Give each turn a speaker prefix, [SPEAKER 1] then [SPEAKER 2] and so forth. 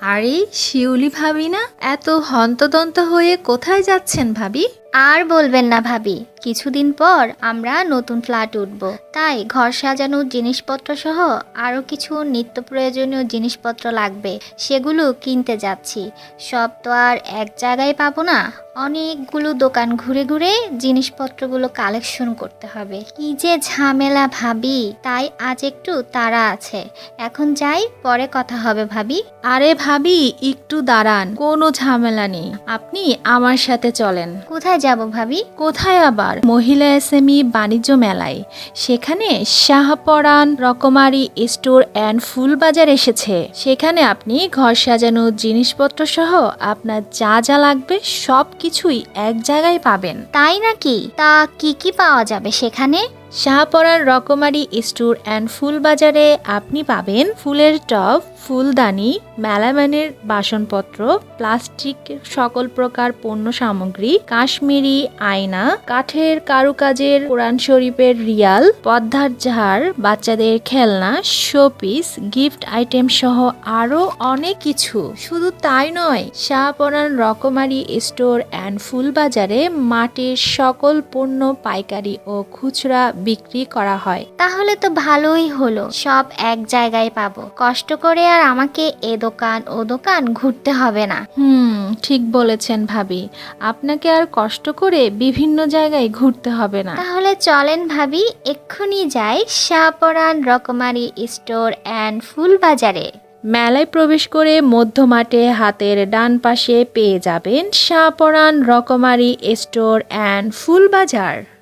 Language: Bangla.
[SPEAKER 1] আরে শিউলি ভাবি না? এত হন্তদন্ত হয়ে কোথায় যাচ্ছেন ভাবি?
[SPEAKER 2] আর বলবেন না ভাবি। কিছুদিন পর আমরা নতুন ফ্ল্যাট উঠব। তাই ঘর সাজানোর জিনিসপত্র সহ আরও কিছু নিত্য প্রয়োজনীয় জিনিসপত্র লাগবে সেগুলো কিনতে যাচ্ছি। সব তো আর এক জায়গায় পাবো না অনেকগুলো দোকান ঘুরে ঘুরে জিনিসপত্রগুলো কালেকশন করতে হবে। কি যে ঝামেলা ভাবি তাই আজ একটু তাড়া আছে। এখন যাই পরে কথা হবে ভাবি।
[SPEAKER 1] আরে ভাবি একটু দাঁড়ান কোনো ঝামেলা নেই। আপনি আমার সাথে চলেন।
[SPEAKER 2] কোথায় যাব ভাবি?
[SPEAKER 1] কোথায় আবার? মহিলা এসএমই বাণিজ্য মেলায়। সেখানে শাহপরান রকমারি স্টোর অ্যান্ড ফুল বাজার এসেছে। সেখানে আপনি ঘর সাজানো জিনিসপত্র সহ আপনার যা যা লাগবে সব কিছুই এক জায়গায় পাবেন।
[SPEAKER 2] তাই নাকি? তা কি কি পাওয়া যাবে সেখানে?
[SPEAKER 1] শাহপরান রকমারি স্টোর অ্যান্ড ফুল বাজারে আপনি পাবেন ফুলের টব, ফুলদানি, মেলামানের বাসনপত্র, প্লাস্টিক সকল প্রকার পণ্য সামগ্রী, কাশ্মীরি আয়না, কাঠের কারুকাজের কোরআন শরীফের রিয়াল, পদ্মার ঝাড়, বাচ্চাদের খেলনা, শোপিস, গিফট আইটেম সহ আরও অনেক কিছু। শুধু তাই নয় শাহপরান রকমারি স্টোর অ্যান্ড ফুল বাজারে মাটির সকল পণ্য, পাইকারি ও খুচরা বিক্রি করা হয়।
[SPEAKER 2] তাহলে তো ভালোই হলো সব এক জায়গায় পাবো। কষ্ট করে আর আমাকে এ দোকান ও দোকান ঘুরতে হবে না।
[SPEAKER 1] হুম ঠিক বলেছেন ভাবি। আপনাকে আর কষ্ট করে বিভিন্ন জায়গায় ঘুরতে হবে না।
[SPEAKER 2] তাহলে চলেন ভাবি এক্ষুনি যাই শাহপরান রকমারি স্টোর অ্যান্ড ফুল বাজারে।
[SPEAKER 1] মেলায় প্রবেশ করে মধ্যমাঠে হাতের ডান পাশে পেয়ে যাবেন শাহপরান রকমারি স্টোর অ্যান্ড ফুল বাজার।